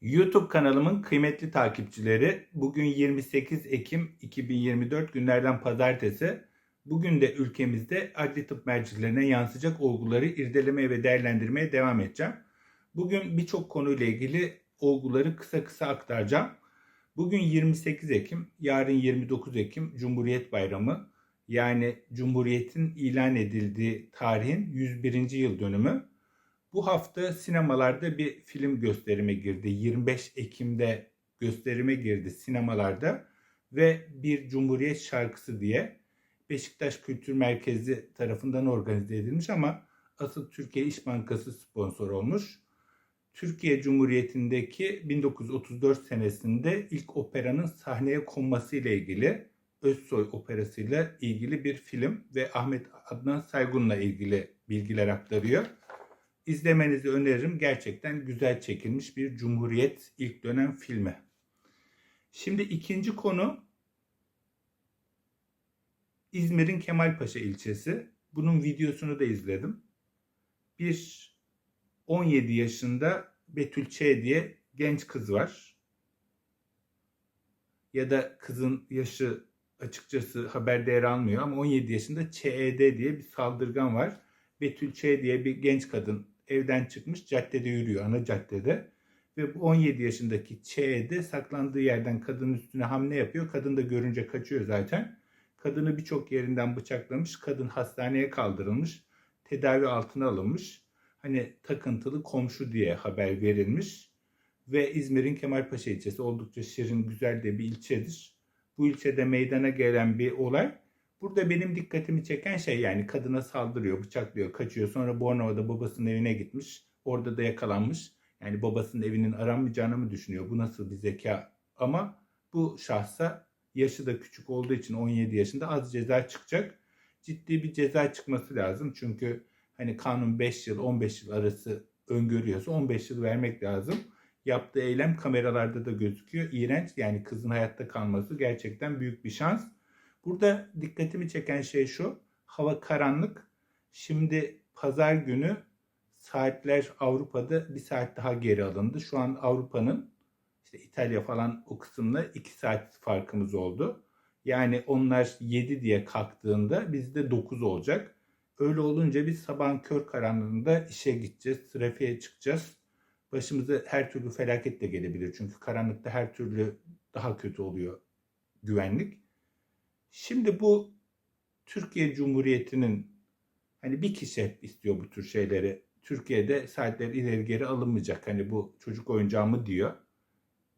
YouTube kanalımın kıymetli takipçileri, bugün 28 Ekim 2024 günlerden pazartesi. Bugün de ülkemizde adli tıp mercilerine yansıyacak olguları irdelemeye ve değerlendirmeye devam edeceğim. Bugün birçok konuyla ilgili olguları kısa kısa aktaracağım. Bugün 28 Ekim, yarın 29 Ekim Cumhuriyet Bayramı. Yani Cumhuriyet'in ilan edildiği tarihin 101. yıl dönümü. Bu hafta sinemalarda bir film gösterime girdi. 25 Ekim'de gösterime girdi sinemalarda ve bir Cumhuriyet şarkısı diye Beşiktaş Kültür Merkezi tarafından organize edilmiş ama asıl Türkiye İş Bankası sponsor olmuş. Türkiye Cumhuriyeti'ndeki 1934 senesinde ilk operanın sahneye konması ile ilgili Özsoy Operası ile ilgili bir film ve Ahmet Adnan Saygun'la ilgili bilgiler aktarıyor. İzlemenizi öneririm. Gerçekten güzel çekilmiş bir Cumhuriyet ilk dönem filmi. Şimdi ikinci konu İzmir'in Kemalpaşa ilçesi. Bunun videosunu da izledim. Bir 17 yaşında Betül Ç diye genç kız var. Ya da kızın yaşı açıkçası haberde yer almıyor ama 17 yaşında ÇED diye bir saldırgan var. Betül Ç diye bir genç kadın evden çıkmış caddede yürüyor ana caddede. Ve bu 17 yaşındaki ÇED saklandığı yerden kadının üstüne hamle yapıyor. Kadın da görünce kaçıyor zaten. Kadını birçok yerinden bıçaklamış. Kadın hastaneye kaldırılmış. Tedavi altına alınmış. Hani takıntılı komşu diye haber verilmiş. Ve İzmir'in Kemalpaşa ilçesi oldukça şirin, güzel de bir ilçedir. Bu ilçede meydana gelen bir olay. Burada benim dikkatimi çeken şey yani kadına saldırıyor, bıçaklıyor, kaçıyor. Sonra Bornova'da babasının evine gitmiş. Orada da yakalanmış. Yani babasının evinin aranmayacağını mı düşünüyor? Bu nasıl bir zeka? Ama bu şahsa yaşı da küçük olduğu için 17 yaşında az ceza çıkacak. Ciddi bir ceza çıkması lazım. Çünkü hani kanun 5 yıl 15 yıl arası öngörüyorsa 15 yıl vermek lazım. Yaptığı eylem kameralarda da gözüküyor. İğrenç yani kızın hayatta kalması gerçekten büyük bir şans. Burada dikkatimi çeken şey şu. Hava karanlık. Şimdi pazar günü saatler Avrupa'da bir saat daha geri alındı. Şu an Avrupa'nın işte İtalya falan o kısımla 2 saat farkımız oldu. Yani onlar 7 diye kalktığında bizde 9 olacak. Öyle olunca biz sabahın kör karanlığında işe gideceğiz, trafiğe çıkacağız. Başımıza her türlü felaket de gelebilir. Çünkü karanlıkta her türlü daha kötü oluyor güvenlik. Şimdi bu Türkiye Cumhuriyeti'nin hani bir kişi hep istiyor bu tür şeyleri. Türkiye'de saatler ileri geri alınmayacak. Hani bu çocuk oyuncağı mı diyor.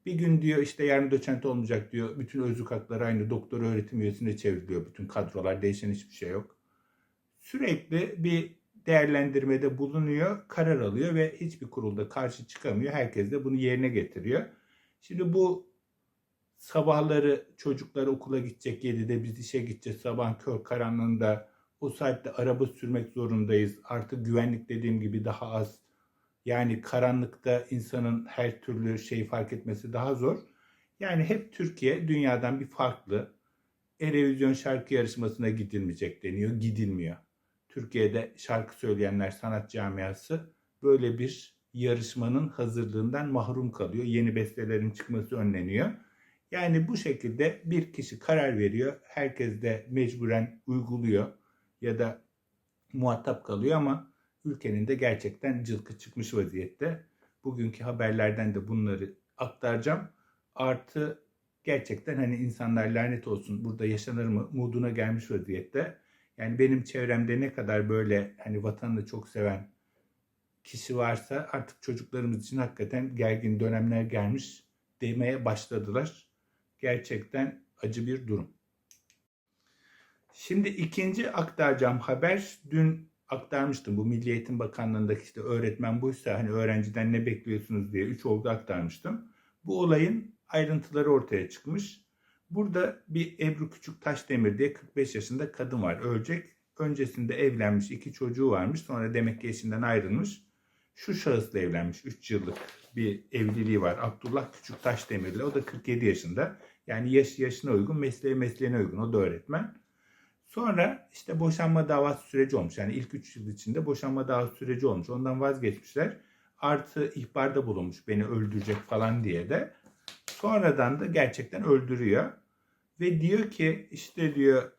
Bir gün diyor işte yarın doçent olmayacak diyor. Bütün özlük hakları aynı doktor öğretim üyesine çevriliyor. Bütün kadrolar değişen hiçbir şey yok. Sürekli bir değerlendirmede bulunuyor, karar alıyor ve hiçbir kurulda karşı çıkamıyor. Herkes de bunu yerine getiriyor. Şimdi bu sabahları çocuklar okula gidecek 7'de biz işe gideceğiz sabah kör karanlığında o saatte araba sürmek zorundayız. Artık güvenlik dediğim gibi daha az. Yani karanlıkta insanın her türlü şeyi fark etmesi daha zor. Yani hep Türkiye dünyadan bir farklı. Erevizyon şarkı yarışmasına gidilmeyecek deniyor. Gidilmiyor. Türkiye'de şarkı söyleyenler sanat camiası böyle bir yarışmanın hazırlığından mahrum kalıyor. Yeni bestelerin çıkması önleniyor. Yani bu şekilde bir kişi karar veriyor. Herkes de mecburen uyguluyor ya da muhatap kalıyor ama ülkenin de gerçekten cılkı çıkmış vaziyette. Bugünkü haberlerden de bunları aktaracağım. Artı gerçekten hani insanlar lanet olsun burada yaşanır mı moduna gelmiş vaziyette. Yani benim çevremde ne kadar böyle hani vatanını çok seven kişi varsa artık çocuklarımız için hakikaten gergin dönemler gelmiş demeye başladılar. Gerçekten acı bir durum. Şimdi ikinci aktaracağım haber dün aktarmıştım. Bu Milli Eğitim Bakanlığı'ndaki işte öğretmen buysa hani öğrenciden ne bekliyorsunuz diye 3 olgu aktarmıştım. Bu olayın ayrıntıları ortaya çıkmış. Burada bir Ebru Küçük Taşdemir diye 45 yaşında kadın var. Ölecek. Öncesinde evlenmiş, iki çocuğu varmış. Sonra demek ki eşinden ayrılmış. Şu şahısla evlenmiş. 3 yıllık bir evliliği var. Abdullah Küçük Taşdemir'le. O da 47 yaşında. Yani yaş yaşına uygun, mesleğe mesleğine uygun. O da öğretmen. Sonra işte boşanma davası süreci olmuş. Yani ilk 3 yıl içinde boşanma davası süreci olmuş. Ondan vazgeçmişler. Artı ihbarda bulunmuş beni öldürecek falan diye de. Sonradan da gerçekten öldürüyor. Ve diyor ki işte diyor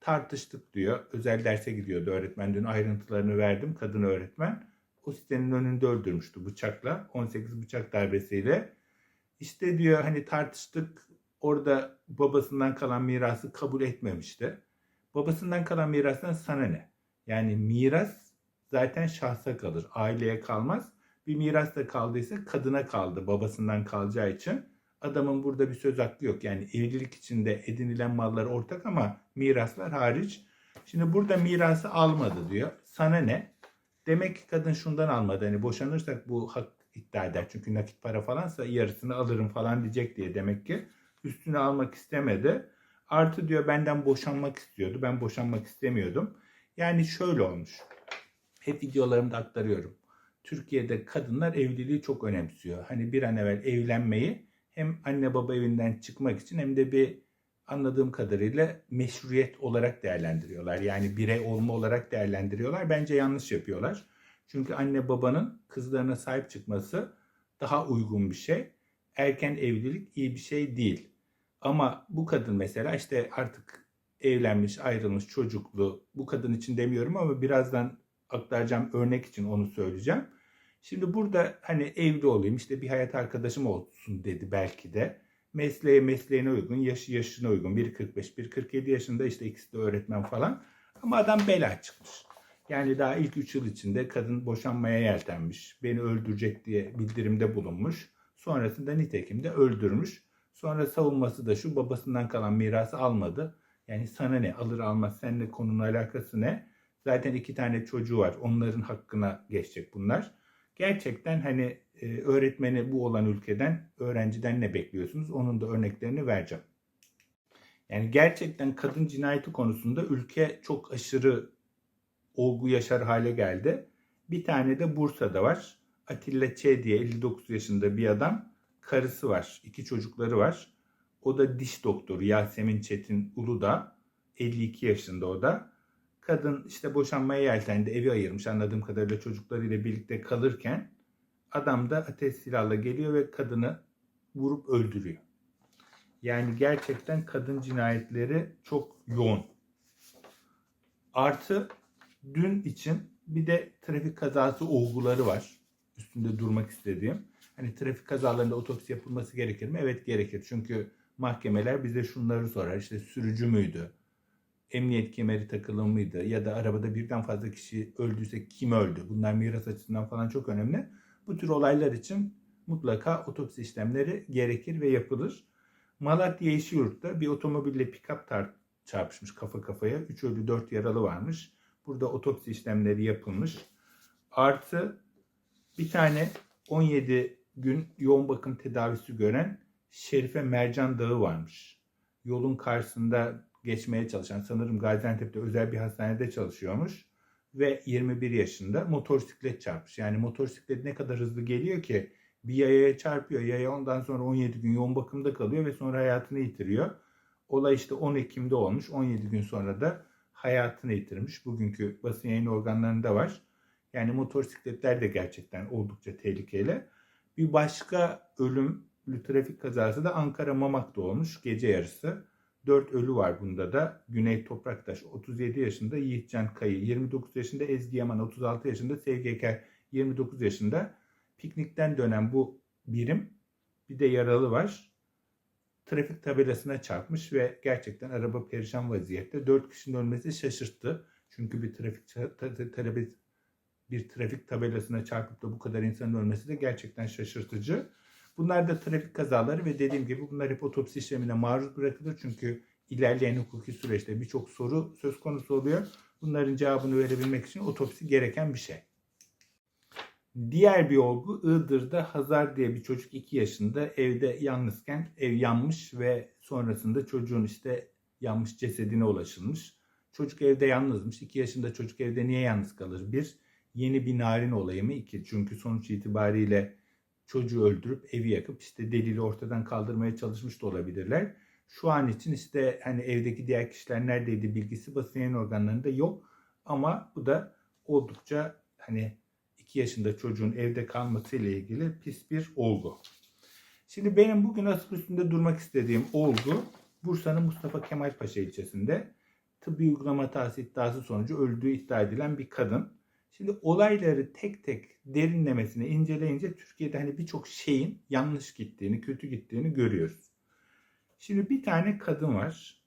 tartıştık diyor. Özel derse gidiyordu öğretmen. Dün ayrıntılarını verdim kadın öğretmen. O sitenin önünde öldürmüştü bıçakla. 18 bıçak darbesiyle. İşte diyor hani tartıştık. Orada babasından kalan mirası kabul etmemişti. Babasından kalan mirastan sana ne? Yani miras zaten şahsa kalır. Aileye kalmaz. Bir miras da kaldıysa kadına kaldı babasından kalacağı için. Adamın burada bir söz hakkı yok. Yani evlilik içinde edinilen mallar ortak ama miraslar hariç. Şimdi burada mirası almadı diyor. Sana ne? Demek ki kadın şundan almadı. Hani boşanırsak bu hak iddia eder. Çünkü nakit para falansa yarısını alırım falan diyecek diye demek ki. Üstüne almak istemedi. Artı diyor benden boşanmak istiyordu. Ben boşanmak istemiyordum. Yani şöyle olmuş. Hep videolarımda aktarıyorum. Türkiye'de kadınlar evliliği çok önemsiyor. Hani bir an evvel evlenmeyi hem anne baba evinden çıkmak için hem de bir anladığım kadarıyla meşruiyet olarak değerlendiriyorlar. Yani birey olma olarak değerlendiriyorlar. Bence yanlış yapıyorlar. Çünkü anne babanın kızlarına sahip çıkması daha uygun bir şey. Erken evlilik iyi bir şey değil. Ama bu kadın mesela işte artık evlenmiş, ayrılmış, çocuklu. Bu kadın için demiyorum ama birazdan aktaracağım örnek için onu söyleyeceğim. Şimdi burada hani evli olayım işte bir hayat arkadaşım olsun dedi belki de. Mesleğe mesleğine uygun, yaşı yaşına uygun. Biri 45, biri 47 yaşında işte ikisi de öğretmen falan. Ama adam bela çıkmış. Yani daha ilk 3 yıl içinde kadın boşanmaya yeltenmiş. Beni öldürecek diye bildirimde bulunmuş. Sonrasında nitekim de öldürmüş. Sonra savunması da şu babasından kalan mirası almadı. Yani sana ne alır almaz seninle konunun alakası ne? Zaten iki tane çocuğu var. Onların hakkına geçecek bunlar. Gerçekten hani e, öğretmeni bu olan ülkeden, öğrenciden ne bekliyorsunuz? Onun da örneklerini vereceğim. Yani gerçekten kadın cinayeti konusunda ülke çok aşırı olgu yaşar hale geldi. Bir tane de Bursa'da var. Atilla Ç diye 59 yaşında bir adam. Karısı var. iki çocukları var. O da diş doktoru Yasemin Çetin Uludağ. 52 yaşında o da. Kadın işte boşanmaya yeltendi. Evi ayırmış anladığım kadarıyla çocuklarıyla birlikte kalırken adam da ateş silahla geliyor ve kadını vurup öldürüyor. Yani gerçekten kadın cinayetleri çok yoğun. Artı dün için bir de trafik kazası olguları var. Üstünde durmak istediğim. Hani trafik kazalarında otopsi yapılması gerekir mi? Evet gerekir. Çünkü mahkemeler bize şunları sorar. İşte sürücü müydü? Emniyet kemeri takılı mıydı? Ya da arabada birden fazla kişi öldüyse kim öldü? Bunlar miras açısından falan çok önemli. Bu tür olaylar için mutlaka otopsi işlemleri gerekir ve yapılır. Malatya Yeşilyurt'ta bir otomobille tar- çarpışmış kafa kafaya. 3 ölü 4 yaralı varmış. Burada otopsi işlemleri yapılmış. Artı bir tane 17 gün yoğun bakım tedavisi gören Şerife Mercan Dağı varmış. Yolun karşısında geçmeye çalışan sanırım Gaziantep'te özel bir hastanede çalışıyormuş ve 21 yaşında motosiklet çarpmış. Yani motosiklet ne kadar hızlı geliyor ki bir yayaya çarpıyor. Yaya ondan sonra 17 gün yoğun bakımda kalıyor ve sonra hayatını yitiriyor. Olay işte 10 Ekim'de olmuş. 17 gün sonra da hayatını yitirmiş. Bugünkü basın yayın organlarında var. Yani motosikletler de gerçekten oldukça tehlikeli. Bir başka ölümlü trafik kazası da Ankara Mamak'ta olmuş gece yarısı. 4 ölü var bunda da. Güney Topraktaş 37 yaşında Yiğitcan Kayı, 29 yaşında Ezgi Yaman, 36 yaşında Sevgi Eker, 29 yaşında. Piknikten dönen bu birim bir de yaralı var. Trafik tabelasına çarpmış ve gerçekten araba perişan vaziyette. 4 kişinin ölmesi şaşırttı. Çünkü bir trafik bir trafik tabelasına çarpıp da bu kadar insanın ölmesi de gerçekten şaşırtıcı. Bunlar da trafik kazaları ve dediğim gibi bunlar hep otopsi işlemine maruz bırakılır. Çünkü ilerleyen hukuki süreçte birçok soru söz konusu oluyor. Bunların cevabını verebilmek için otopsi gereken bir şey. Diğer bir olgu Iğdır'da Hazar diye bir çocuk 2 yaşında evde yalnızken ev yanmış ve sonrasında çocuğun işte yanmış cesedine ulaşılmış. Çocuk evde yalnızmış. 2 yaşında çocuk evde niye yalnız kalır? Bir, yeni bir narin olayı mı? İki, çünkü sonuç itibariyle çocuğu öldürüp evi yakıp işte delili ortadan kaldırmaya çalışmış da olabilirler. Şu an için işte hani evdeki diğer kişiler neredeydi bilgisi basın yayın organlarında yok. Ama bu da oldukça hani 2 yaşında çocuğun evde kalması ile ilgili pis bir olgu. Şimdi benim bugün asıl üstünde durmak istediğim olgu Bursa'nın Mustafa Kemal Paşa ilçesinde tıbbi uygulama hatası iddiası sonucu öldüğü iddia edilen bir kadın. Şimdi olayları tek tek derinlemesine inceleyince Türkiye'de hani birçok şeyin yanlış gittiğini, kötü gittiğini görüyoruz. Şimdi bir tane kadın var.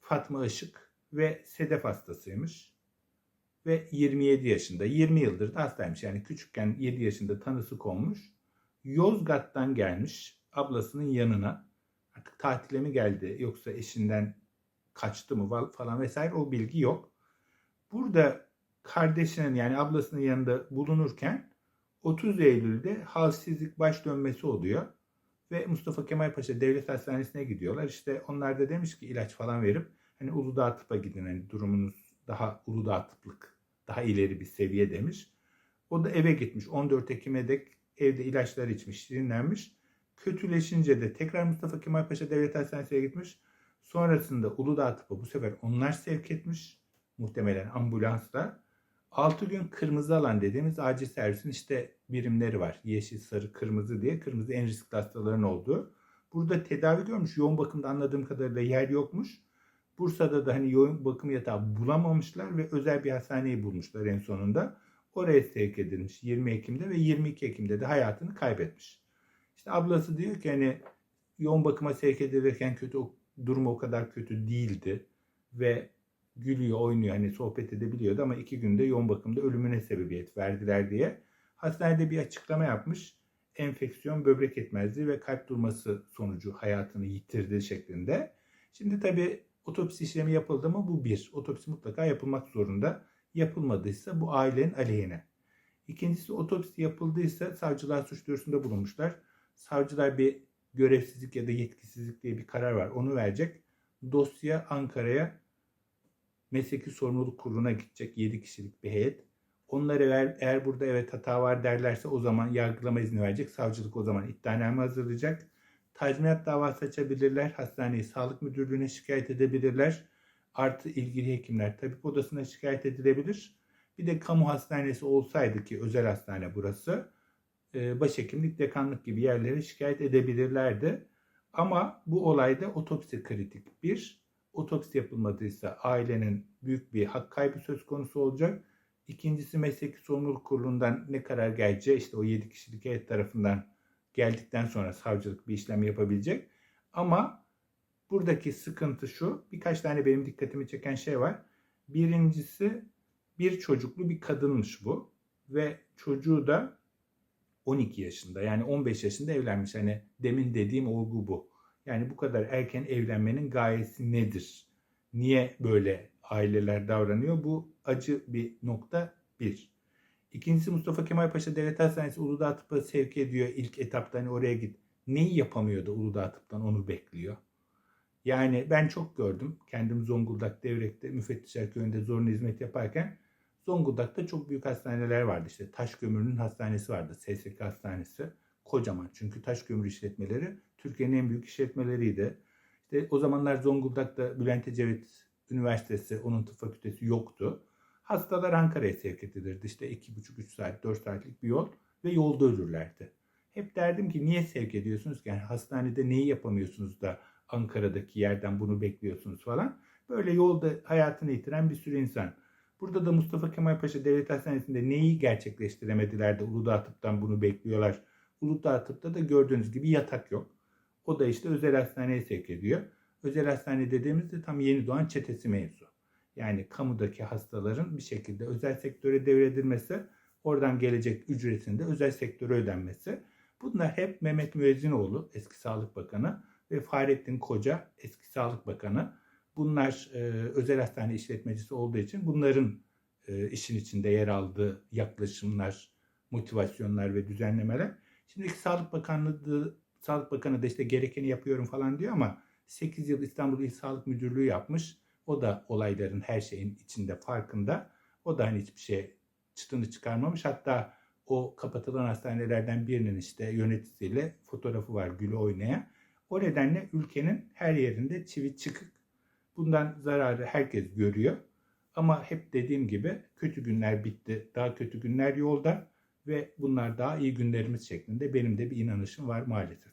Fatma Işık ve sedef hastasıymış. Ve 27 yaşında. 20 yıldır da hastaymış. Yani küçükken 7 yaşında tanısı konmuş. Yozgat'tan gelmiş ablasının yanına. Artık tatile mi geldi yoksa eşinden kaçtı mı falan vesaire o bilgi yok. Burada kardeşinin yani ablasının yanında bulunurken 30 Eylül'de halsizlik baş dönmesi oluyor. Ve Mustafa Kemal Paşa Devlet Hastanesi'ne gidiyorlar. İşte onlar da demiş ki ilaç falan verip hani Uludağ tıpa gidin hani durumunuz daha Uludağ tıplık daha ileri bir seviye demiş. O da eve gitmiş. 14 Ekim'e dek evde ilaçlar içmiş, dinlenmiş. Kötüleşince de tekrar Mustafa Kemal Paşa Devlet Hastanesi'ne gitmiş. Sonrasında Uludağ tıpa bu sefer onlar sevk etmiş. Muhtemelen ambulansla. 6 gün kırmızı alan dediğimiz acil servisin işte birimleri var. Yeşil, sarı, kırmızı diye. Kırmızı en riskli hastaların olduğu. Burada tedavi görmüş. Yoğun bakımda anladığım kadarıyla yer yokmuş. Bursa'da da hani yoğun bakım yatağı bulamamışlar ve özel bir hastaneyi bulmuşlar en sonunda. Oraya sevk edilmiş 20 Ekim'de ve 22 Ekim'de de hayatını kaybetmiş. İşte ablası diyor ki hani yoğun bakıma sevk edilirken kötü durum o kadar kötü değildi ve gülüyor, oynuyor, hani sohbet edebiliyordu ama iki günde yoğun bakımda ölümüne sebebiyet verdiler diye. Hastanede bir açıklama yapmış. Enfeksiyon, böbrek yetmezliği ve kalp durması sonucu hayatını yitirdi şeklinde. Şimdi tabii otopsi işlemi yapıldı mı bu bir. Otopsi mutlaka yapılmak zorunda. Yapılmadıysa bu ailenin aleyhine. İkincisi otopsi yapıldıysa savcılar suç duyurusunda bulunmuşlar. Savcılar bir görevsizlik ya da yetkisizlik diye bir karar var. Onu verecek. Dosya Ankara'ya mesleki sorumluluk kuruluna gidecek 7 kişilik bir heyet. Onlara eğer, eğer burada evet hata var derlerse o zaman yargılama izni verecek. Savcılık o zaman iddianame hazırlayacak. Tazminat davası açabilirler. Hastaneyi sağlık müdürlüğüne şikayet edebilirler. Artı ilgili hekimler tabip odasına şikayet edilebilir. Bir de kamu hastanesi olsaydı ki özel hastane burası e, başhekimlik, dekanlık gibi yerlere şikayet edebilirlerdi. Ama bu olayda otopsi kritik. Bir, otopsi yapılmadıysa ailenin büyük bir hak kaybı söz konusu olacak. İkincisi mesleki sorumluluk kurulundan ne karar geleceği işte o 7 kişilik heyet tarafından geldikten sonra savcılık bir işlem yapabilecek. Ama buradaki sıkıntı şu birkaç tane benim dikkatimi çeken şey var. Birincisi bir çocuklu bir kadınmış bu ve çocuğu da 12 yaşında yani 15 yaşında evlenmiş. Hani demin dediğim olgu bu. Yani bu kadar erken evlenmenin gayesi nedir? Niye böyle aileler davranıyor? Bu acı bir nokta bir. İkincisi Mustafa Kemal Paşa Devlet Hastanesi Uludağ Tıp'a sevk ediyor ilk etapta hani oraya git. Neyi yapamıyordu Uludağ Tıp'tan onu bekliyor. Yani ben çok gördüm. Kendim Zonguldak Devrek'te müfettişler köyünde zorunlu hizmet yaparken Zonguldak'ta çok büyük hastaneler vardı. İşte Taş Kömür'ün hastanesi vardı. SSK hastanesi. Kocaman. Çünkü taş kömür işletmeleri Türkiye'nin en büyük işletmeleriydi. İşte o zamanlar Zonguldak'ta Bülent Ecevit Üniversitesi, onun tıp fakültesi yoktu. Hastalar Ankara'ya sevk edilirdi. İşte 2,5-3 saat, 4 saatlik bir yol ve yolda ölürlerdi. Hep derdim ki niye sevk ediyorsunuz ki? Yani hastanede neyi yapamıyorsunuz da Ankara'daki yerden bunu bekliyorsunuz falan. Böyle yolda hayatını yitiren bir sürü insan. Burada da Mustafa Kemal Paşa Devlet Hastanesi'nde neyi gerçekleştiremediler de Uludağ Tıp'tan bunu bekliyorlar. Uludağ Tıp'ta da gördüğünüz gibi yatak yok. O da işte özel hastaneye sevk ediyor. Özel hastane dediğimizde tam yeni doğan çetesi mevzu. Yani kamudaki hastaların bir şekilde özel sektöre devredilmesi, oradan gelecek ücretin de özel sektöre ödenmesi. Bunlar hep Mehmet Müezzinoğlu, eski Sağlık Bakanı ve Fahrettin Koca, eski Sağlık Bakanı. Bunlar e, özel hastane işletmecisi olduğu için bunların e, işin içinde yer aldığı yaklaşımlar, motivasyonlar ve düzenlemeler. Şimdiki Sağlık Bakanlığı Sağlık Bakanı da işte gerekeni yapıyorum falan diyor ama 8 yıl İstanbul İl Sağlık Müdürlüğü yapmış. O da olayların her şeyin içinde farkında. O da hani hiçbir şey çıtını çıkarmamış. Hatta o kapatılan hastanelerden birinin işte yöneticisiyle fotoğrafı var gülü oynaya. O nedenle ülkenin her yerinde çivi çıkık. Bundan zararı herkes görüyor. Ama hep dediğim gibi kötü günler bitti. Daha kötü günler yolda ve bunlar daha iyi günlerimiz şeklinde benim de bir inanışım var maalesef.